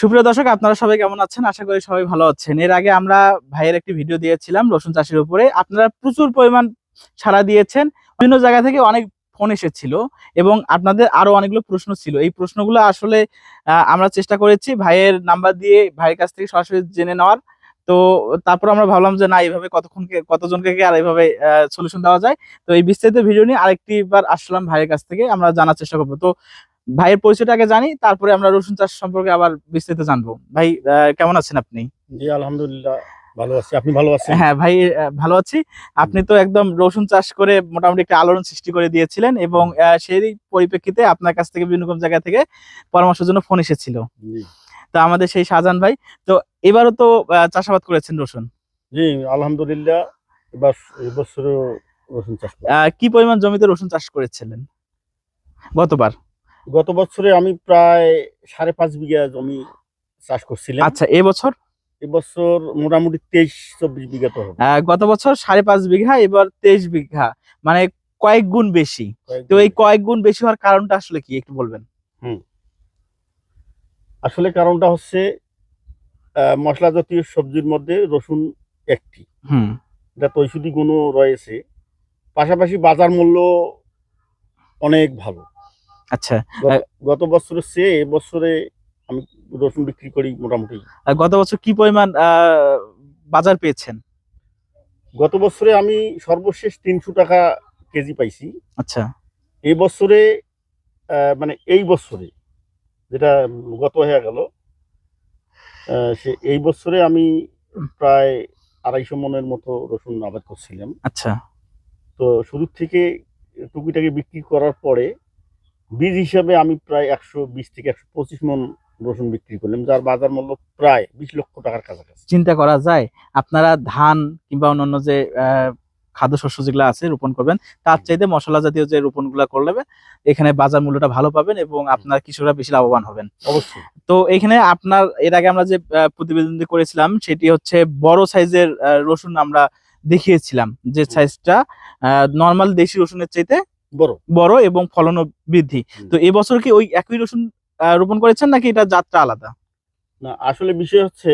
সুপ্রিয় দর্শক, আপনারা সবাই কেমন আছেন? আশা করি সবাই ভালো আছেন। এর আগে আমরা ভাইয়ের একটি ভিডিও দিয়েছিলাম রসুন চাষের উপরে। আপনারা প্রচুর পরিমাণ সাড়া দিয়েছেন। বিভিন্ন জায়গা থেকে অনেক ফোন এসেছিল এবং আপনাদের আরও অনেকগুলো প্রশ্ন ছিল। এই প্রশ্নগুলো আসলে আমরা চেষ্টা করেছি ভাইয়ের নাম্বার দিয়ে ভাইয়ের কাছ থেকে সরাসরি জেনে নেওয়ার। তো তারপর আমরা ভাবলাম যে না, এইভাবে কতক্ষণকে কতজনকে আর এইভাবে সলিউশন দেওয়া যায়। তো এই বিস্তারিত ভিডিও নিয়ে আরেকটি বার আসলাম ভাইয়ের কাছ থেকে। আমরা জানার চেষ্টা করব। তো ভাইয়ের পরিচয়টা আগে জানি তারপরে আমরা রসুন চাষ সম্পর্কে আবার বিস্তারিত জানব। ভাই কেমন আছেন আপনি? জি আলহামদুলিল্লাহ ভালো আছি। আপনি ভালো আছেন? হ্যাঁ ভাই ভালো আছি। আপনি তো একদম রসুন চাষ করে মোটামুটি একটা আলোড়ন সৃষ্টি করে দিয়েছিলেন এবং সেই পরিপ্রেক্ষিতে আপনার কাছ থেকে বিভিন্ন রকম জায়গা থেকে পরামর্শের জন্য ফোন এসেছিল। তো আমাদের সেই শাহজাহান ভাই তো এবারও তো চাষাবাদ করেছেন রসুন? জি আলহামদুলিল্লাহ এবার এবছর রসুন চাষ আহ, কি পরিমাণ জমিতে রসুন চাষ করেছিলেন গতবার? গত বছরে আমি প্রায় সাড়ে পাঁচ বিঘা জমি চাষ করছিলাম। আচ্ছা এবছর এবছর মোটামুটি তেইশ চব্বিশ বিঘা তো হবে। গত বছর সাড়ে পাঁচ বিঘা এবার তেইশ বিঘা মানে কয়েক গুণ বেশি। তো এই কয়েক গুণ বেশি হওয়ার কারণটা আসলে কি একটু বলবেন? হুম। আসলে কারণটা হচ্ছে মশলা জাতীয় সবজির মধ্যে রসুন একটি। হুম। এটা তৈষধি গুণও রয়েছে। পাশাপাশি বাজার মূল্য অনেক ভালো। আচ্ছা। গত- বছরের চেয়ে এবছরে আমি রসুন বিক্রি করি মোটামুটি। গত বছর কি পরিমাণ বাজার পেয়েছেন? গত বছরে আমি সর্বশেষ তিনশো টাকা কেজি পাইছি। আচ্ছা। এই বছরে মানে এই বছরে যেটা গত হয়ে গেল সে এই বছরে আমি প্রায় আড়াইশো মনের মতো রসুন আবাদ করছিলাম। আচ্ছা। তো শুরুর থেকে টুকিটাকি বিক্রি করার পরে বীজ হিসাবে আমি প্রায় একশো বিশ থেকে একশো পঁচিশ মন রসুন বিক্রি করলাম যার বাজার মূল্য প্রায় বিশ লক্ষ টাকার কাছাকাছি। চিন্তা করা যায় আপনারা ধান কিংবা অন্যান্য যে আহ, খাদ্যশস্য যেগুলো আছে রোপণ করবেন তার চাইতে মশলা জাতীয় যে রোপণগুলা করলে এখানে বাজার মূল্যটা ভালো পাবেন এবং আপনার কৃষকরা বেশি লাভবান হবেন। অবশ্যই। তো এখানে আপনার এর আগে আমরা যে আহ, প্রতিবেদনটি করেছিলাম সেটি হচ্ছে বড় সাইজের রসুন আমরা দেখিয়েছিলাম যে সাইজটা নর্মাল দেশি রসুনের চাইতে বড়? বড় এবং ফলনও বৃদ্ধি। তো এবছর কি ওই একই রসুন রোপণ করেছেন নাকি এটা যাত্রা আলাদা? না আসলে বিষয় হচ্ছে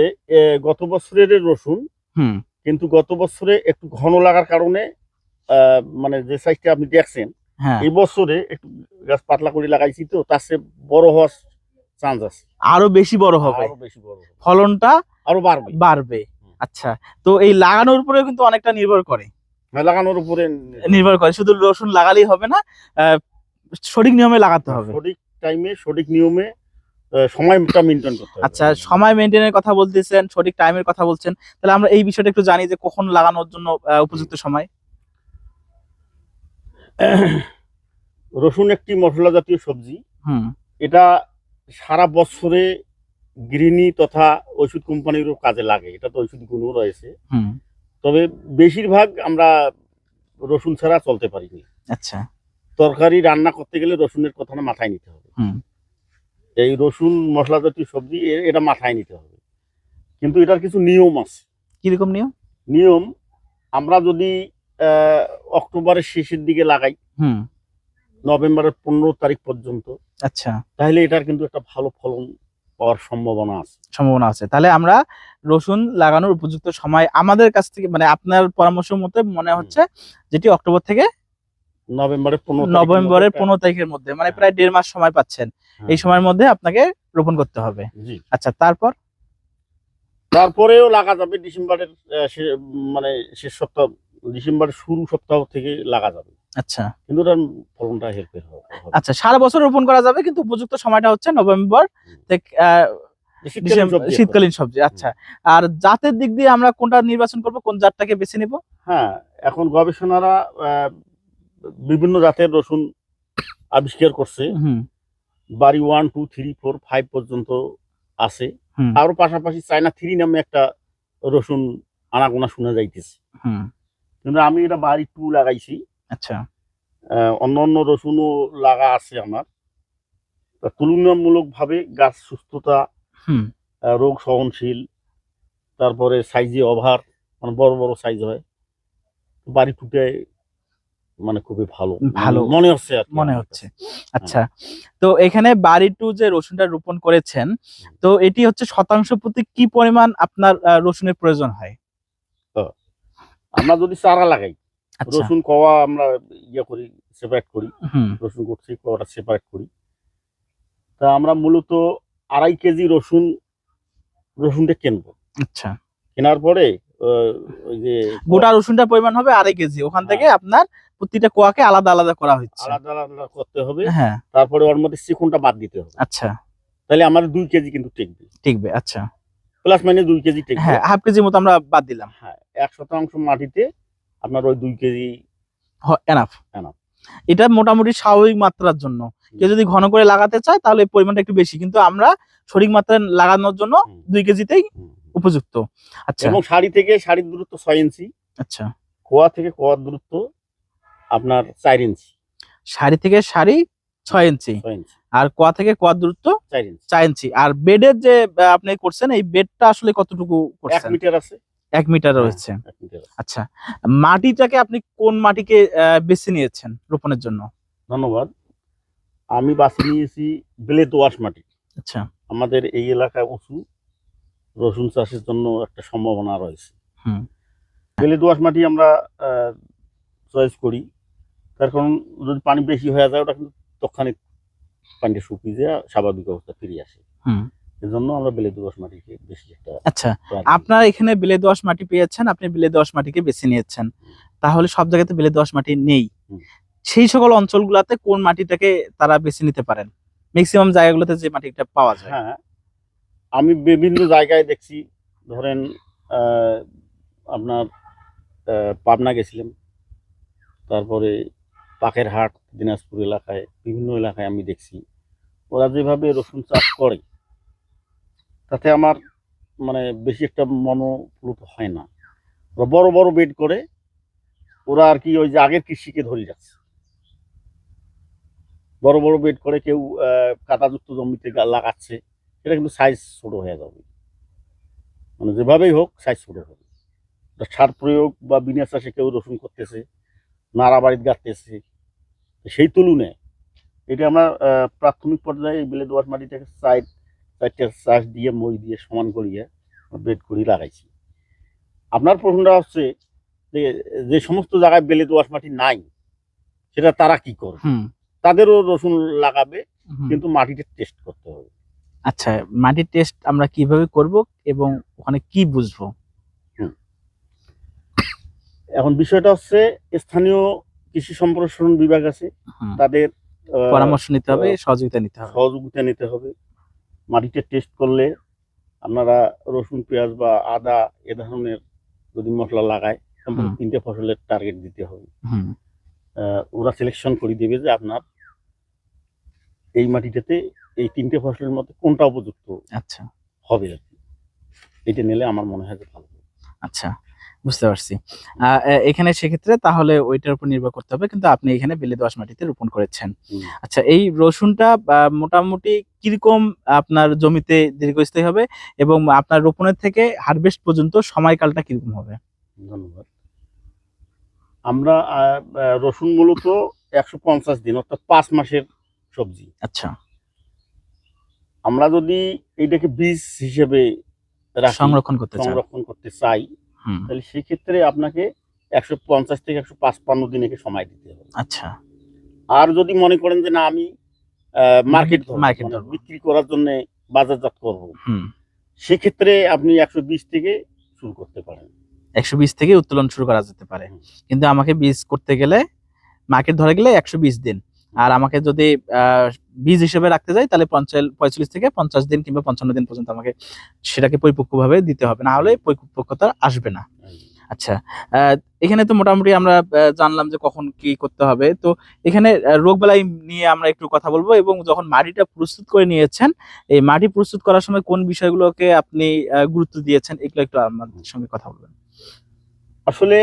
গত বছরের রসুন হুম। কিন্তু গত বছরে একটু ঘন লাগার কারণে মানে যে সাইজটা আপনি দেখছেন হ্যাঁ। এই বছরে একটু গাছ পাতলা করে লাগাইছি তো তার চেয়ে বড় হওয়ার চান্স আছে। আরও বেশি বড় হবে। আরও বেশি বড় ফলনটা আরও বাড়বে। বাড়বে। আচ্ছা তো এই লাগানোর উপরেও কিন্তু অনেকটা নির্ভর করে। লাগানোর উপরে নির্ভর করে। শুধু রসুন লাগালেই হবে না সঠিক নিয়মে লাগাতে হবে। সঠিক টাইমে সঠিক নিয়মে সময়টা মেনটেন করতে আচ্ছা সময় মেনটেনের কথা বলতেছেন সঠিক টাইমের কথা বলছেন। তাহলে আমরা এই বিষয়টা একটু জানি যে কখন লাগানোর জন্য উপযুক্ত সময়। রসুন একটি মশলা জাতীয় সবজি। হুম। এটা সারা বছরে গৃহিণী তথা ওষুধ কোম্পানিরও কাজে লাগে। এটা তো ওষুধ গুণও রয়েছে। হুম। তবে বেশিরভাগ আমরা রসুন ছাড়া চলতে পারিনি। আচ্ছা। তরকারি রান্না করতে গেলে রসুনের কথাটা মাথায় নিতে হবে। হুম। এই রসুন মশলা জাতীয় সবজি এটা মাথায় নিতে হবে। কিন্তু এটার কিছু নিয়ম আছে। কীরকম নিয়ম? নিয়ম আমরা যদি অক্টোবরের শেষের দিকে লাগাই হুম। নভেম্বরের পনেরো তারিখ পর্যন্ত আচ্ছা। তাহলে এটার কিন্তু একটা ভালো ফলন পাওয়ার সম্ভাবনা আছে। সম্ভাবনা আছে। তাহলে আমরা রসুন লাগানোর উপযুক্ত সময় আমাদের কাছ থেকে মানে আপনার পরামর্শ মতে মনে হচ্ছে যেটি অক্টোবর থেকে নভেম্বরের পনেরো নভেম্বরের পনেরো তারিখের মধ্যে মানে প্রায় দেড় মাস সময় পাচ্ছেন। হ্যাঁ। এই সময়ের মধ্যে আপনাকে রোপণ করতে হবে। আচ্ছা তারপর? তারপরেও লাগা যাবে ডিসেম্বরের মানে শেষ সপ্তাহ ডিসেম্বরের শুরু সপ্তাহ থেকে লাগা যাবে। আচ্ছা। কিন্তু ওটার ফলনটা হেল্পের আচ্ছা সারা বছর রোপণ করা যাবে কিন্তু উপযুক্ত সময়টা হচ্ছে নভেম্বর থেকে শীতকালীন সবজি আচ্ছা। আর জাতের দিক দিয়ে আমরা কোনটা নির্বাচন করব কোন জাতটাকে বেছে নিব? হ্যাঁ এখন গবেষণারা বিভিন্ন জাতের রসুন আবিষ্কার করছে। হুম। বাড়ি one two three four five পর্যন্ত আছে। আরও পাশাপাশি চায়না থ্রি নামে একটা রসুন আনাগোনা শোনা যাইতেছে। হুম। কিন্তু আমি এটা বাড়ি টু লাগাইছি। আচ্ছা। অন্য অন্য রসুনও লাগা আছে আমার। তুলনামূলকভাবে গাছ সুস্থতা রোগ সহনশীল তারপরে সাইজে ওভার মানে বড় বড় সাইজ হয় বাড়ি টুটে মানে খুবই ভালো। ভালো। মনে হচ্ছে মনে হচ্ছে। আচ্ছা তো এখানে বাড়ি টু যে রসুনটা রোপণ করেছেন তো এটি হচ্ছে শতাংশ প্রতি কি পরিমাণ আপনার রসুনের প্রয়োজন হয়? আমরা যদি চারা লাগাই রসুন কওয়া আমরা ইয়ে করি সেপারেট করি। রসুন করছি কওয়াটা সেপারেট করি। তা আমরা মূলত আড়াই কেজি রসুন রসুনটা কিনবো। আচ্ছা। কেনার পরে ওই যে গোটা রসুনটার পরিমাণ হবে আড়াই কেজি। ওখান হ্যাঁ। থেকে আপনার প্রতিটা কোয়াকে আলাদা আলাদা করা হচ্ছে। আলাদা আলাদা করতে হবে। হ্যাঁ। তারপরে ওর মধ্যে চিকুনটা বাদ দিতে হবে। আচ্ছা। তাহলে আমাদের দুই কেজি কিন্তু টেকবে। ঠিকবে আচ্ছা। প্লাস মাইনাস দুই কেজি টেকবে। হ্যাঁ হাফ কেজির মতো আমরা বাদ দিলাম। হ্যাঁ এক শতাংশ মাটিতে আপনার ওই দুই কেজি এনাফ Enough. এটা মোটামুটি স্বাভাবিক মাত্রার জন্য। কেউ যদি ঘন করে লাগাতে চায় তাহলে পরিমাণটা একটু বেশি। কিন্তু আমরা সঠিক মাত্রায় লাগানোর জন্য দুই কেজিতেই উপযুক্ত। আচ্ছা। এবং শাড়ি থেকে শাড়ির দূরত্ব ছয় ইঞ্চি। আচ্ছা। কোয়া থেকে কোয়ার দূরত্ব আপনার চার ইঞ্চি। শাড়ি থেকে শাড়ি ছয় ইঞ্চি। আর কোয়া থেকে কোয়ার দূরত্ব চার ইঞ্চি। আর বেডের যে আপনি করছেন এই বেডটা আসলে কতটুকু এক মিটার আছে। এক মিটার হ্যাঁ, রয়েছে। এক মিটার আচ্ছা মাটিটাকে আপনি কোন মাটিকে বেছে নিয়েছেন রোপণের জন্য? ধন্যবাদ। আমি বাছি নিয়েছি বেলে দোয়াশ মাটি। আচ্ছা। আমাদের এই এলাকায় উঁচু রসুন চাষের জন্য একটা সম্ভাবনা রয়েছে। হুম। বেলে দোয়াশ মাটি আমরা চয়েস করি। তার কারণ যদি পানি বেশি হয়ে যায় ওটা কিন্তু তৎক্ষণিক পানিটা শুকিয়ে যায় স্বাভাবিক অবস্থা ফিরে আসে। হুম। এজন্য আমরা বেলে দোয়াশ মাটিকে বেশি একটা আচ্ছা আপনার এখানে বেলে দোয়াশ মাটি পেয়েছেন আপনি বেলে দোয়াশ মাটিকে বেছে নিয়েছেন। তাহলে সব জায়গাতে বেলে দোয়াশ মাটি নেই। সেই সকল অঞ্চলগুলোতে কোন মাটিটাকে তারা বেছে নিতে পারেন? ম্যাক্সিমাম জায়গাগুলোতে যে মাটিটা পাওয়া যায়। হ্যাঁ আমি বিভিন্ন জায়গায় দেখছি ধরেন আপনার পাবনা গেছিলাম। তারপরে পাখের হাট দিনাজপুর এলাকায় বিভিন্ন এলাকায় আমি দেখছি। ওরা যেভাবে রসুন চাষ করে তাতে আমার মানে বেশি একটা মনোপ্লুত হয় না। ওরা বড় বড় বেড করে, ওরা আর কি ওই যে আগের কৃষিকে ধরে যাচ্ছে। বড় বড় বেড করে কেউ কাঁটাযুক্ত জমিতে লাগাচ্ছে এটা কিন্তু সাইজ ছোট হয়ে যাবে। মানে যেভাবেই হোক সাইজ ছোট হবে। সার প্রয়োগ বা বিনা চাষে কেউ রসুন করতেছে, নাড়া বাড়িতে গাড়তেছে সেই তুলনায় এটা আমরা প্রাথমিক পর্যায়ে বেলে দোয়াশ মাটিটাকে সাইড চারটে চাষ দিয়ে মই দিয়ে সমান করিয়ে বেড করি লাগাইছি। আপনার প্রশ্নটা হচ্ছে যে যে সমস্ত জায়গায় বেলে দোয়াশ মাটি নাই সেটা তারা কি করে তাদেরও রসুন লাগাবে কিন্তু মাটিটা টেস্ট করতে হবে। আচ্ছা মাটির টেস্ট আমরা কীভাবে করব এবং ওখানে কি বুঝব? এখন বিষয়টা হচ্ছে স্থানীয় কৃষি সম্প্রসারণ বিভাগ আছে। তাদের পরামর্শ নিতে হবে সহযোগিতা নিতে হবে। সহযোগিতা নিতে হবে। মাটিতে টেস্ট করলে আপনারা রসুন পেঁয়াজ বা আদা এ ধরনের যদি মশলা লাগায় তিনটে ফসলের টার্গেট দিতে হবে। ওরা সিলেকশন করে দেবে যে আপনার এই মাটিটাতে এই তিনটে ফসলের মধ্যে কোনটা উপযুক্ত আচ্ছা। হবে আর কি। এটা নিলে আমার মনে হয় যে ভালো। আচ্ছা। বুঝতে পারছি। এখানে সেক্ষেত্রে তাহলে ওইটার উপর নির্ভর করতে হবে। কিন্তু আপনি এখানে বেলে দোয়াশ মাটিতে রোপণ করেছেন। আচ্ছা এই রসুনটা মোটামুটি কীরকম আপনার জমিতে দীর্ঘস্থায়ী হবে এবং আপনার রোপণের থেকে হারভেস্ট পর্যন্ত সময়কালটা কীরকম হবে? ধন্যবাদ। আমরা রসুন মূলত একশো পঞ্চাশ দিন অর্থাৎ পাঁচ মাসের সবজি। আচ্ছা। আমরা যদি এইটাকে বীজ হিসেবে সংরক্ষণ করতে সংরক্ষণ করতে চাই তাহলে সেক্ষেত্রে আপনাকে একশো পঞ্চাশ থেকে একশো পাঁচপান্ন দিন একে সময় দিতে হবে। আচ্ছা। আর যদি মনে করেন যে না আমি মার্কেট ধরবো। বিক্রি করার জন্য বাজারজাত করব হুম। সেক্ষেত্রে আপনি একশো বিশ থেকে শুরু করতে পারেন। একশো বিশ থেকে উত্তোলন শুরু করা যেতে পারে। কিন্তু আমাকে বীজ করতে গেলে মার্কেট ধরে গেলে একশো বিশ দিন। আর আমাকে যদি বীজ হিসেবে রাখতে যাই, তাহলে পঁয়তাল্লিশ থেকে পঞ্চাশ দিন কিংবা পঞ্চান্ন দিন পর্যন্ত আমাকে সেটাকে পরিপক্কভাবে দিতে হবে। না হলে পরিপক্কতা আসবে না। আচ্ছা এখানে তো মোটামুটি আমরা জানলাম যে কখন কি করতে হবে। তো এখানে রোগ বালাই নিয়ে আমরা একটু কথা বলব এবং যখন মাটিটা প্রস্তুত করে নিয়েছেন, এই মাটি প্রস্তুত করার সময় কোন বিষয়গুলোকে আপনি গুরুত্ব দিয়েছেন, এগুলো একটু আমাদের সঙ্গে কথা বলবেন। আসলে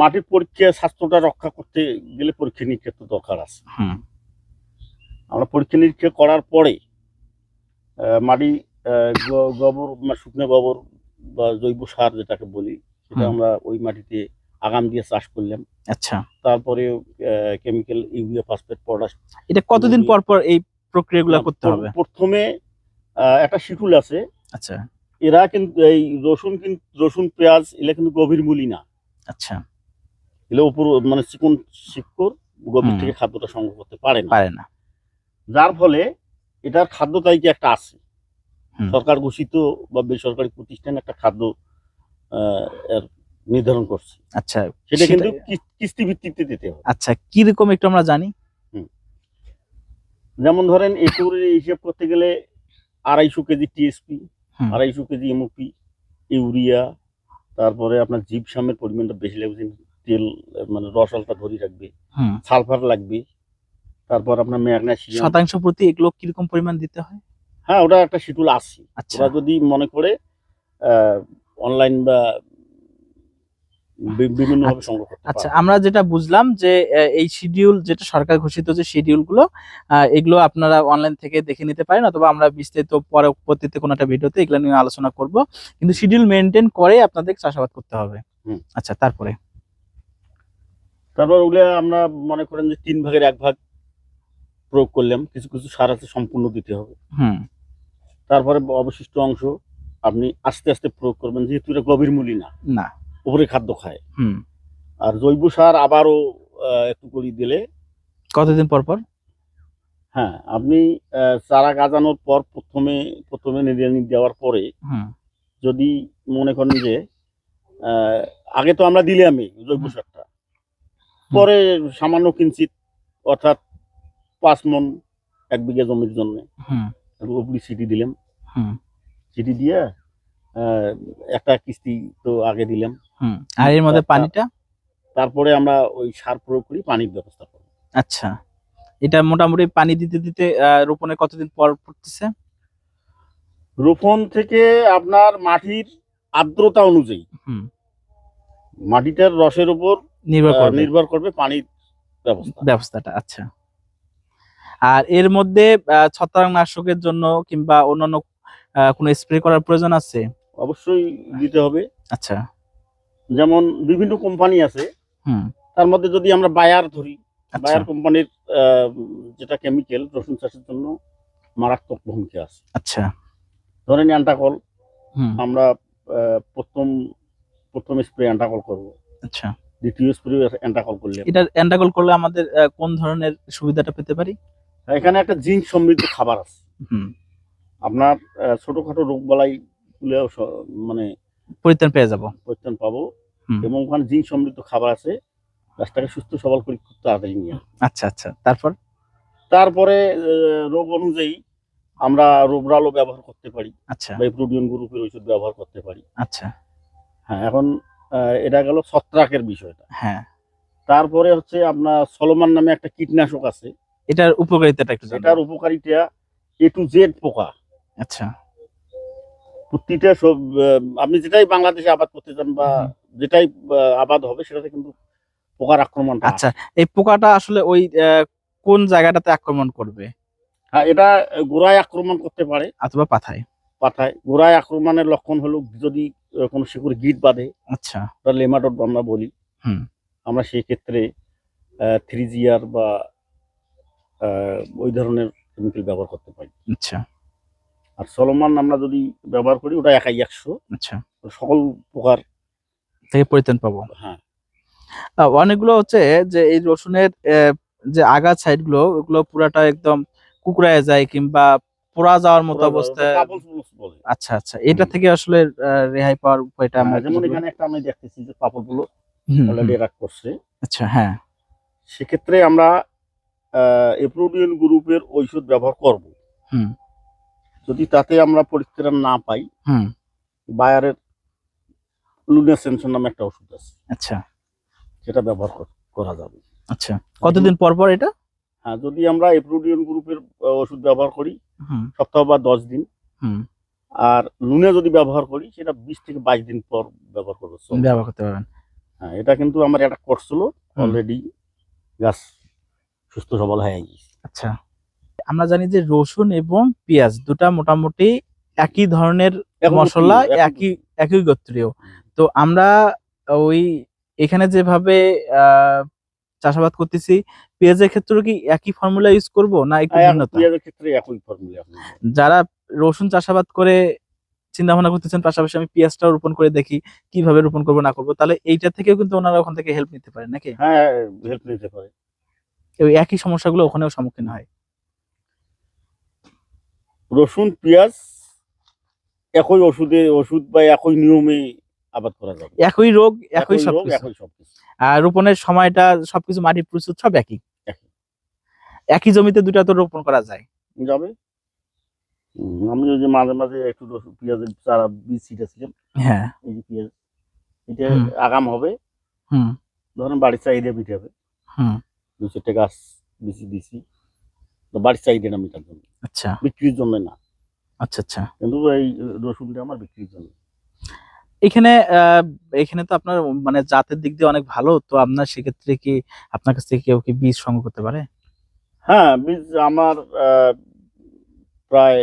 মাটির পরীক্ষা স্বাস্থ্যটা রক্ষা করতে গেলে পরীক্ষা নিরীক্ষা তো দরকার আছে। আমরা পরীক্ষা নিরীক্ষা করার পরে মাটি গোবর শুকনো গোবর বা জৈব সার যেটাকে বলি সেটা আমরা ওই মাটিতে আগাম দিয়ে চাষ করলাম। আচ্ছা। তারপরে কেমিক্যাল ইউরিয়া ফসফেট পটাশ এটা কতদিন পর পর এই প্রক্রিয়াগুলো করতে হবে? প্রথমে একটা শিটুল আছে। আচ্ছা। এরা কিন্তু এই রসুন কিন্তু রসুন পেঁয়াজ এগুলা কিন্তু গভীর মূলি না। আচ্ছা। এগুলো উপর মানে চিকন শিকড় গভীর। থেকে খাদ্যটা সংগ্রহ করতে পারে না। পারে না। যার ফলে এটার খাদ্য তালিকা একটা আছে। সরকার ঘোষিত বা বেসরকারি প্রতিষ্ঠান একটা খাদ্য নির্ধারণ করছে। আচ্ছা সেটা কিন্তু কিস- কিস্তি ভিত্তিতে দিতে হবে। আচ্ছা কীরকম একটু আমরা জানি? যেমন ধরেন একুরের হিসেব করতে গেলে আড়াইশো K G T S P আড়াইশো K G M O P urea তারপরে আপনার জিপসামের পরিমাণটা বেশি লাগবে তেল মানে রসলটা ধরে রাখবে। হুম। সালফার লাগবে। তারপর আপনার ম্যাগনেসিয়াম। শতাংশ প্রতি এক লোক কীরকম পরিমাণ দিতে হয়? হ্যাঁ ওটা একটা শিডিউল আছে। আচ্ছা। ওরা যদি মনে করে অনলাইন বা বিভিন্ন ভাবে আচ্ছা, সংগ্রহ করতে আচ্ছা আমরা যেটা বুঝলাম যে এই শিডিউল যেটা সরকার ঘোষিত যে শিডিউলগুলো আহ, এগুলো আপনারা অনলাইন থেকে দেখে নিতে পারেন অথবা আমরা বিস্তারিত পরবর্তীতে কোনো একটা ভিডিওতে এগুলো নিয়ে আলোচনা করব। কিন্তু শিডিউল মেনটেন করে আপনাদের চাষাবাদ করতে হবে। আচ্ছা তারপরে? তারপর ওগুলো আমরা মনে করেন যে তিন ভাগের এক ভাগ প্রয়োগ করলাম কিছু কিছু সার আছে সম্পূর্ণ দিতে হবে। হুম। তারপরে অবশিষ্ট অংশ আপনি আস্তে আস্তে প্রয়োগ করবেন যেহেতু এটা গভীর মূল্য না। না। উপরে খাদ্য খায়। হুম। আর জৈব সার আবারও একটু করে দিলে। কতদিন পর পর? হ্যাঁ আপনি চারা গাজানোর পর প্রথমে প্রথমে নিড়ানি দেওয়ার পরে যদি মনে করেন যে আগে তো আমরা দিলামই জৈব সারটা। পরে সামান্য কিঞ্চিত অর্থাৎ পাঁচ মন এক বিঘা জমির জন্য হুম। উপরি সিটি দিলাম। হুম। সিটি দিয়ে একটা কিস্তি তো আগে দিলাম। হুম আর এর মধ্যে। পানিটা? তারপরে আমরা ওই সার প্রয়োগ করি পানির ব্যবস্থা করি। আচ্ছা। এটা মোটামুটি পানি দিতে দিতে আহ, রোপণের কতদিন পর পড়তেছে? রোপণ থেকে আপনার মাটির আর্দ্রতা অনুযায়ী। হুম। মাটিটার রসের উপর নির্ভর করবে। নির্ভর করবে পানির ব্যবস্থা। ব্যবস্থাটা আচ্ছা। আর এর মধ্যে ছত্রাকনাশকের জন্য কিংবা অন্যান্য কোনো স্প্রে করার প্রয়োজন আছে? অবশ্যই দিতে হবে। আচ্ছা। যেমন বিভিন্ন কোম্পানি আছে হুম। তার মধ্যে যদি আমরা বায়ার ধরি আচ্ছা। বায়ার কোম্পানির যেটা কেমিক্যাল রসুন চাষের জন্য মারাত্মক ভূমিকা আছে। আচ্ছা। ধরেন অ্যান্টাকল আমরা প্রথম প্রথম স্প্রে অ্যান্টাকল করব। আচ্ছা। দ্বিতীয় স্প্রে অ্যান্টাকল করলে। এটা অ্যান্টাকল করলে আমাদের কোন ধরনের সুবিধাটা পেতে পারি? এখানে একটা জিঙ্ক সমৃদ্ধ খাবার আছে। হুম। আপনার ছোটখাটো রোগ বালাই মানে পরিত্রাণ পেয়ে যাব। পরিত্রাণ পাবো এবং ওখানে জিঙ্ক সমৃদ্ধ খাবার আছে গাছটাকে সুস্থ সবল করে খুব তাড়াতাড়ি নিয়ে আচ্ছা আচ্ছা। তারপর? তারপরে রোগ অনুযায়ী আমরা রোবরালও ব্যবহার করতে পারি। আচ্ছা। বা প্রোডিয়ন গ্রুপের ওষুধ ব্যবহার করতে পারি। আচ্ছা। হ্যাঁ এখন এটা গেল ছত্রাকের বিষয়টা। হ্যাঁ। তারপরে হচ্ছে আপনার সলমান নামে একটা কীটনাশক আছে। এটার উপকারিতাটা একটু। এটার উপকারিতা এ টু জেড পোকা। আচ্ছা। প্রতিটা সব আপনি যেটাই বাংলাদেশে আবাদ করতে চান বা যেটাই আবাদ হবে সেটাতে কিন্তু পোকার আক্রমণ আচ্ছা এই পোকাটা আসলে ওই কোন জায়গাটাতে আক্রমণ করবে? হ্যাঁ এটা গোড়ায় আক্রমণ করতে পারে। অথবা পাথায়? পাথায়। গোড়ায় আক্রমণের লক্ষণ হলো যদি কোনো শিকড়ে গিট বাঁধে। আচ্ছা। লেমাটোড আমরা বলি। হুম। আমরা সেই ক্ষেত্রে থ্রি জিআর বা ওই ধরনের কেমিক্যাল ব্যবহার করতে পারি। আচ্ছা। আর সলমান আমরা যদি ব্যবহার করি ওটা একাই একশো। আচ্ছা। সকল প্রকার থেকে পরিত্রাণ পাবো। হ্যাঁ। অনেকগুলো হচ্ছে যে এই রসুনের যে আগা সাইডগুলো ওগুলো পুরাটা একদম কুকড়ায় যায় কিংবা পোড়া যাওয়ার মতো অবস্থায় আচ্ছা আচ্ছা। এটা থেকে আসলে রেহাই পাওয়ার উপায়টা আমরা হ্যাঁ, যেমন এখানে একটা আমি দেখতেছি যে কাপড়গুলো। অলরেডি অ্যাটাক করছে। আচ্ছা হ্যাঁ। সেক্ষেত্রে আমরা এপ্রোডিয়ন গ্রুপের ঔষধ ব্যবহার করব। হুম। যদি তাতে আমরা পরিত্রাণ না পাই হুম। বায়ারের লুনেসেনশন নামে একটা ওষুধ আছে। আচ্ছা। সেটা ব্যবহার করা যাবে। আচ্ছা। কতদিন পর পর এটা? হ্যাঁ যদি আমরা এপ্রোডিয়ন গ্রুপের ওষুধ ব্যবহার করি হুম। সপ্তাহ বা দশ দিন। হুম। আর নুনে যদি ব্যবহার করি সেটা বিশ থেকে বাইশ দিন পর ব্যবহার করব। ব্যবহার করতে পারবেন। হ্যাঁ এটা কিন্তু আমার একটা করছিল। অলরেডি গাছ সুস্থ সবল হয়ে গেছে। আচ্ছা। আমরা জানি যে রসুন এবং পেঁয়াজ দুটা মোটামুটি একই ধরনের মশলা একই একই গোত্রীয় তো আমরা ওই এখানে যেভাবে আহ, চাষাবাদ করতেছি পেঁয়াজের ক্ষেত্রেও কি একই ফর্মুলা ইউজ করব না একটু ভিন্নতা? পেঁয়াজের ক্ষেত্রে একই ফর্মুলা যারা রসুন চাষাবাদ করে চিন্তা ভাবনা করতেছেন পাশাপাশি আমি পেঁয়াজটাও রোপণ করে দেখি কীভাবে রোপণ করব না করব তাহলে এইটা থেকেও কিন্তু ওনারা ওখান থেকে হেল্প নিতে পারে নাকি? হ্যাঁ হেল্প নিতে পারে। ওই একই সমস্যাগুলো ওখানেও সম্মুখীন হয়। রসুন পেঁয়াজ একই ওষুধে ওষুধ বা একই নিয়মে আবাদ করা যাবে। একই রোগ একই সবকিছু একই সবকিছু আর রোপণের সময়টা সবকিছু মাটির প্রস্তুত সব একই? একই। জমিতে দুটা তো রোপণ করা যায়। যাবে। আমি যে মাঝে মাঝে একটু রসুন পেঁয়াজের চারা বীজ ছিটেছিলাম। হ্যাঁ। এই যে পেঁয়াজ এটা আগাম হবে। হুম। ধরেন বাড়ির চাহিদা মিটাবে। হুম। দু চারটে গাছ বেশি দিছি। বাড়ির চাহিদাটা মেটার জন্য। আচ্ছা। বিক্রির জন্য না। আচ্ছা আচ্ছা। কিন্তু এই রসুনটা আমার বিক্রির জন্য। এখানে এখানে তো আপনার মানে জাতের দিক দিয়ে অনেক ভালো তো আপনার সেক্ষেত্রে কি আপনার কাছ থেকে কেউ কি বীজ সংগ্রহ করতে পারে? হ্যাঁ বীজ আমার প্রায়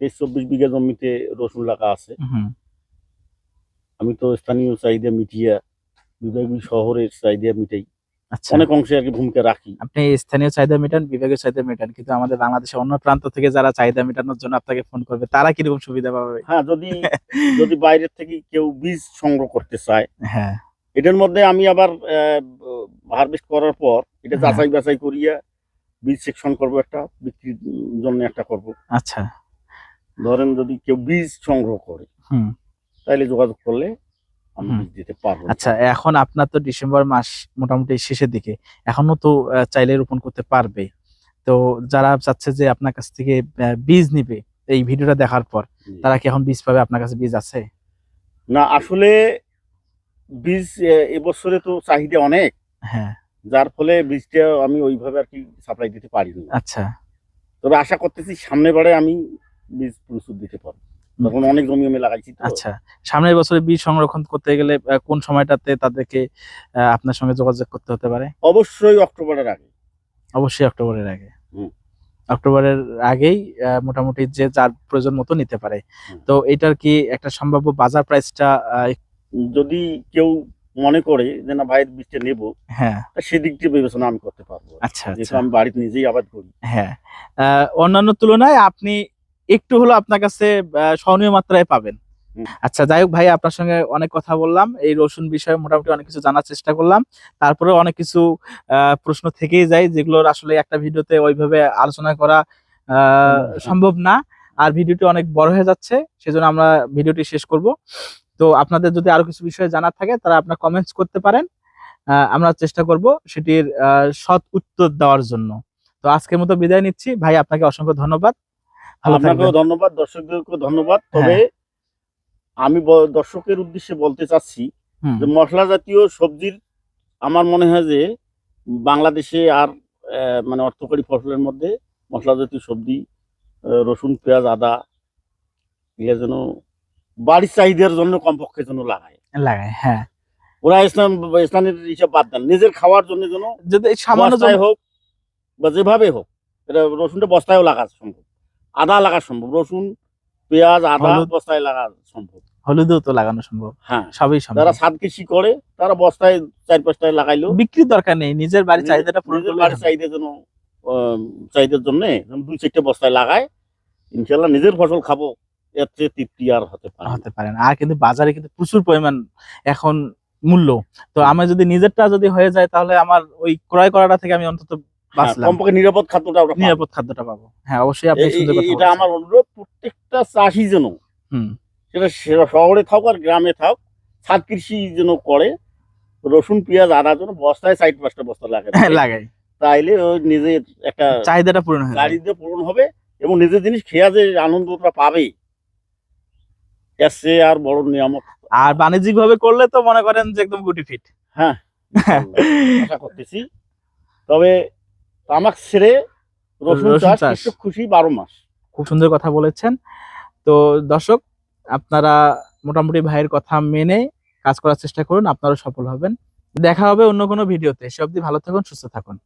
তেইশ চব্বিশ বিঘা জমিতে রসুন লাগা আছে। আমি তো স্থানীয় চাহিদা মিটিয়া বিভাগীয় শহরের চাহিদা মিটাই। অনেক অংশে আর কি ভূমিকা রাখি। আপনি স্থানীয় চাহিদা মেটান বিভাগীয় চাহিদা মেটান কিন্তু আমাদের বাংলাদেশের অন্য প্রান্ত থেকে যারা চাহিদা মেটানোর জন্য আপনাকে ফোন করবে তারা কীরকম সুবিধা পাবে? হ্যাঁ যদি যদি বাইরের থেকে কেউ বীজ সংগ্রহ করতে চায় হ্যাঁ। এটার মধ্যে আমি আবার হারভেস্ট করার পর এটা হ্যাঁ। যাচাই বাছাই করিয়া বীজ সেকশন করব একটা বিক্রির জন্য একটা করব। আচ্ছা। ধরেন যদি কেউ বীজ সংগ্রহ করে হুম। তাহলে যোগাযোগ করলে আমি দিতে পারব আচ্ছা এখন আপনার তো ডিসেম্বর মাস মোটামুটি শেষের দিকে। এখনও তো চাইলে রোপণ করতে পারবে। তো যারা চাচ্ছে যে আপনার কাছ থেকে বীজ নিবে এই ভিডিওটা দেখার পর তারা কি এখন বীজ পাবে? আপনার কাছে বীজ আছে? না আসলে বীজ এবছরে তো চাহিদা অনেক। হ্যাঁ। যার ফলে বীজটা আমি ওইভাবে আর কি সাপ্লাই দিতে পারিনি আচ্ছা। তবে আশা করতেছি সামনে বারে আমি বীজ প্রচুর দিতে পারব। তখন অনেক জমি আমি লাগাইছি আচ্ছা সামনের বছরে বীজ সংরক্ষণ করতে গেলে কোন সময়টাতে তাদেরকে আপনার সঙ্গে যোগাযোগ করতে হতে পারে? অবশ্যই অক্টোবরের আগে। অবশ্যই অক্টোবরের আগে। হুম। অক্টোবরের আগেই মোটামুটি যে যার প্রয়োজন মতো নিতে পারে। তো এটার কি একটা সম্ভাব্য বাজার প্রাইসটা যদি কেউ মনে করে যে না ভাইয়ের বীজটা নেব হ্যাঁ। সেদিক দিয়ে বিবেচনা আমি করতে পারব। আচ্ছা আচ্ছা। আমি বাড়িতে নিজেই আবাদ করি। হ্যাঁ। অন্যান্য তুলনায় আপনি একটু হলো আপনার কাছে সহনীয় মাত্রায় পাবেন। আচ্ছা যাই হোক ভাই আপনার সঙ্গে অনেক কথা বললাম। এই রসুন বিষয়ে মোটামুটি অনেক কিছু জানার চেষ্টা করলাম। তারপরে অনেক কিছু প্রশ্ন থেকেই যায় যেগুলোর আসলে একটা ভিডিওতে ওইভাবে আলোচনা করা সম্ভব না। আর ভিডিওটি অনেক বড় হয়ে যাচ্ছে সেজন্য আমরা ভিডিওটি শেষ করব। তো আপনাদের যদি আরও কিছু বিষয়ে জানার থাকে তারা আপনার কমেন্টস করতে পারেন। আহ, আমরা চেষ্টা করব সেটির সৎ উত্তর দেওয়ার জন্য। তো আজকের মতো বিদায় নিচ্ছি। ভাই আপনাকে অসংখ্য ধন্যবাদ। আপনাকেও ধন্যবাদ দর্শকদেরকেও ধন্যবাদ। হ্যাঁ। তবে আমি দর্শকের উদ্দেশ্যে বলতে চাচ্ছি যে মশলা জাতীয় সবজির আমার মনে হয় যে বাংলাদেশে আর মানে অর্থকরী ফসলের মধ্যে মশলা জাতীয় সবজি রসুন পেঁয়াজ আদা এগুলো যেন বাড়ির চাহিদার জন্য কমপক্ষে যেন লাগায়। লাগায় হ্যাঁ। ওরা ইসলাম ইসলামের হিসাব বাদ দেন। নিজের খাওয়ার জন্য যেন যদি সামান্য হোক বা যেভাবে হোক এটা রসুনটা বস্তায়ও লাগা সম্ভব। আদা লাগা সম্ভব রসুন পেঁয়াজ আদা বস্তায় লাগা সম্ভব। হলুদেও তো লাগানো সম্ভব। হ্যাঁ। সবই সম্ভব। যারা সাত কৃষি করে তারা বস্তায় চার পাঁচটায় লাগাইলো বিক্রির দরকার নেই নিজের বাড়ির চাহিদাটা পূরণ করলে বাড়ির হবে। চাহিদা যেন আহ, চাহিদার জন্য দুই চারটে বস্তায় লাগায় ইনশাল্লাহ নিজের ফসল খাব এর চেয়ে তৃপ্তি আর হতে পারে হতে পারে না। আর কিন্তু বাজারে কিন্তু প্রচুর পরিমাণ এখন মূল্য। তো আমার যদি নিজেরটা যদি হয়ে যায় তাহলে আমার ওই ক্রয় করাটা থেকে আমি অন্তত কমপক্ষে নিরাপদ খাদ্যটা নিরাপদ খাদ্যটা পাবো। হ্যাঁ অবশ্যই আপনি সুন্দর কথা এটা আমার অনুরোধ প্রত্যেকটা চাষি যেন সেটা শহরে থাক আর গ্রামে থাক ছাদ কৃষি যেন করে রসুন পেঁয়াজ আদা যেন বস্তায় সাইড পাঁচটা বস্তা লাগে হ্যাঁ, লাগাই। তাইলে নিজের একটা চাহিদাটা পূরণ হয়ে যাবে। চাহিদা পূরণ হবে এবং নিজের জিনিস খেয়া যে আনন্দটা পাবে আর বড় নিয়ামক আর বাণিজ্যিক ভাবে করলে তো মনে করেন যে একদম গুটি ফিট। হ্যাঁ আশা করতেছি। তবে তামাক ছেড়ে রসুন চাষ। খুশি বারো মাস। খুব সুন্দর কথা বলেছেন। তো দর্শক আপনারা মোটামুটি ভাইয়ের কথা মেনে কাজ করার চেষ্টা করুন আপনারা সফল হবেন। দেখা হবে অন্য কোনো ভিডিওতে। সে অবধি ভালো থাকুন সুস্থ থাকুন।